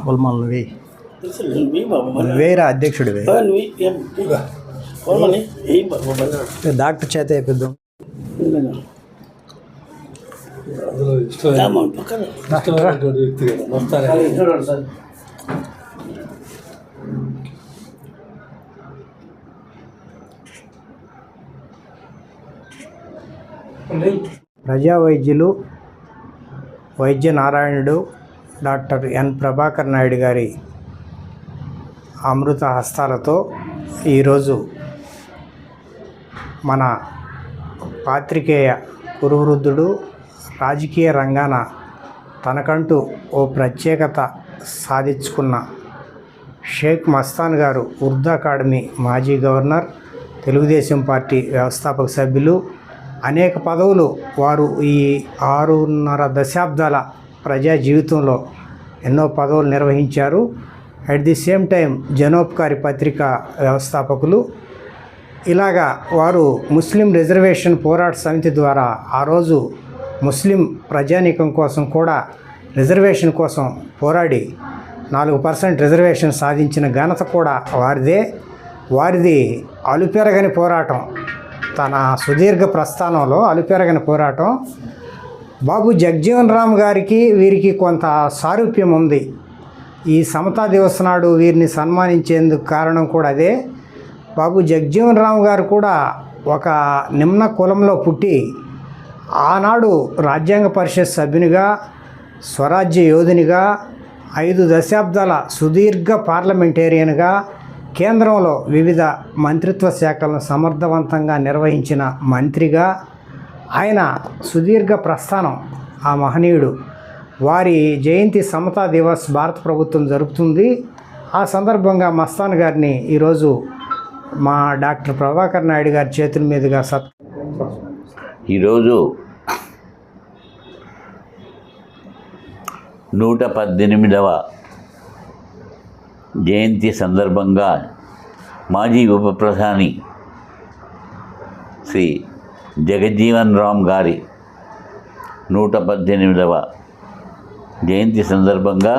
కొలమాల నువ్వే తెలుసు నువ్వు బాబు మరి నువ్వేరా అధ్యక్షుడివే నువ్వు ఏం కోమని ఏ బాబు మరి డాక్టర్ చేత వేపిద్దాం పక్కన వ్యక్తి కదా ప్రజా వైద్యులు వైద్య నారాయణుడు డాక్టర్ ఎన్ ప్రభాకర్ నాయుడు గారి అమృత హస్తాలతో ఈరోజు మన పాత్రికేయ కురువృద్ధుడు రాజకీయ రంగాన తనకంటూ ఓ ప్రత్యేకత సాధించుకున్న షేక్ మస్తాన్ గారు ఉర్దూ అకాడమీ మాజీ గవర్నర్ తెలుగుదేశం పార్టీ వ్యవస్థాపక సభ్యులు. అనేక పదవులు వారు ఈ ఆరున్నర దశాబ్దాల ప్రజా జీవితంలో ఎన్నో పదవులు నిర్వహించారు. అట్ ది సేమ్ టైం జనోపకారి పత్రిక వ్యవస్థాపకులు. ఇలాగా వారు ముస్లిం రిజర్వేషన్ పోరాట సమితి ద్వారా ఆ రోజు ముస్లిం ప్రజానీకం కోసం కూడా రిజర్వేషన్ కోసం పోరాడి నాలుగు పర్సెంట్ రిజర్వేషన్ సాధించిన ఘనత కూడా వారిదే. వారిది అలుపెరగని పోరాటం. తన సుదీర్ఘ ప్రస్థానంలో అలుపెరగని పోరాటం. బాబు జగ్జీవన్ రామ్ గారికి వీరికి కొంత సారూప్యం ఉంది. ఈ సమతా దివస్ నాడు వీరిని సన్మానించేందుకు కారణం కూడా అదే. బాబు జగ్జీవన్ రామ్ గారు కూడా ఒక నిమ్న కులంలో పుట్టి ఆనాడు రాజ్యాంగ పరిషత్ సభ్యునిగా స్వరాజ్య యోధునిగా ఐదు దశాబ్దాల సుదీర్ఘ పార్లమెంటేరియన్గా కేంద్రంలో వివిధ మంత్రిత్వ శాఖలను సమర్థవంతంగా నిర్వహించిన మంత్రిగా ఆయన సుదీర్ఘ ప్రస్థానం ఆ మహనీయుడు. వారి జయంతి సమతా దివస్ భారత ప్రభుత్వం జరుపుతుంది. ఆ సందర్భంగా మస్తాన్ గారిని ఈరోజు మా డాక్టర్ ప్రభాకర్ నాయుడు గారి చేతుల మీదుగా సత్ ఈరోజు నూట పద్దెనిమిదవ జయంతి సందర్భంగా మాజీ ఉప ప్రధాని శ్రీ జగజ్జీవన్ రామ్ గారి నూట పద్దెనిమిదవ జయంతి సందర్భంగా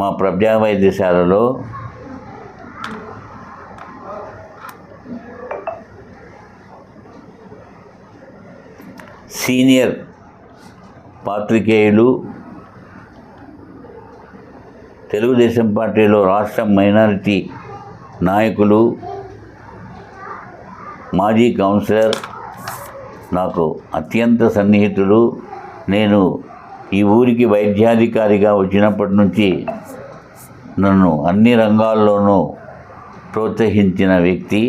మా ప్రజా వైద్యశాలలో సీనియర్ పాత్రికేయులు తెలుగుదేశం పార్టీలో రాష్ట్ర మైనారిటీ నాయకులు మాజీ కౌన్సిలర్ నాకు అత్యంత సన్నిహితులు. నేను ఈ ఊరికి వైద్యాధికారిగా వచ్చినప్పటి నుంచి నన్ను అన్ని రంగాల్లోనూ ప్రోత్సహించిన వ్యక్తి.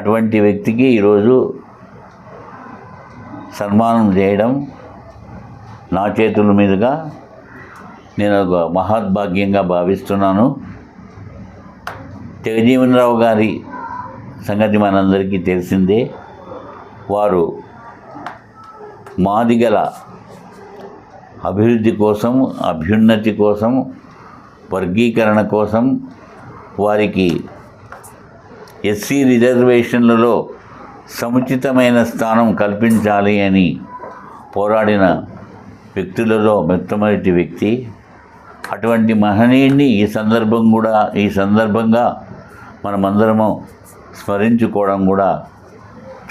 అటువంటి వ్యక్తికి ఈరోజు సన్మానం చేయడం నా చేతుల మీదుగా నేను ఒక మహద్భాగ్యంగా భావిస్తున్నాను. జగజీవనరావు గారి సంగతి మనందరికీ తెలిసిందే. వారు మాదిగల అభివృద్ధి కోసం అభ్యున్నతి కోసం వర్గీకరణ కోసం వారికి ఎస్సీ రిజర్వేషన్లలో సముచితమైన స్థానం కల్పించాలి అని పోరాడిన వ్యక్తులలో మొట్టమొదటి వ్యక్తి. అటువంటి మహనీయుడిని ఈ సందర్భం కూడా ఈ సందర్భంగా మనమందరము స్మరించుకోవడం కూడా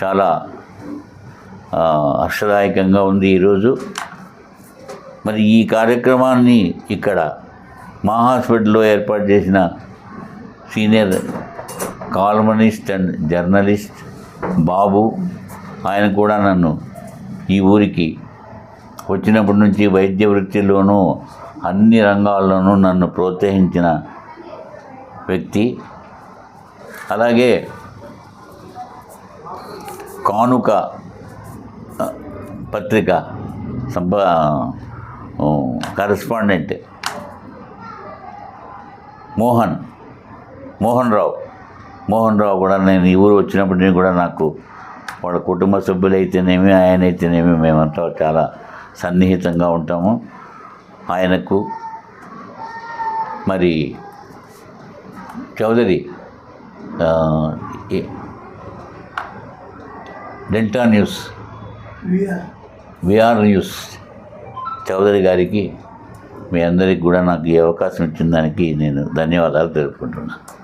చాలా హర్షదాయకంగా ఉంది ఈరోజు. మరి ఈ కార్యక్రమాన్ని ఇక్కడ మా హాస్పిటల్లో ఏర్పాటు చేసిన senior columnist and journalist Babu ఆయన కూడా నన్ను ఈ ఊరికి వచ్చినప్పటి నుంచి వైద్య వృత్తిలోనూ అన్ని రంగాల్లోనూ నన్ను ప్రోత్సహించిన వ్యక్తి. అలాగే కానుక పత్రిక సంప కరెస్పాండెంట్ మోహన్ మోహన్ రావు. మోహన్ రావు కూడా నేను ఈ ఊరు వచ్చినప్పటి కూడా నాకు వాళ్ళ కుటుంబ సభ్యులైతేనేమి ఆయన అయితేనేమి మేమంతా చాలా సన్నిహితంగా ఉంటాము. ఆయనకు మరి Chowdary delta news VR news Chowdary గారికి మీ అందరికి కూడా నాకు ఈ అవకాశం ఇచ్చిన దానికి నేను ధన్యవాదాలు తెలుపుకుంటున్నాను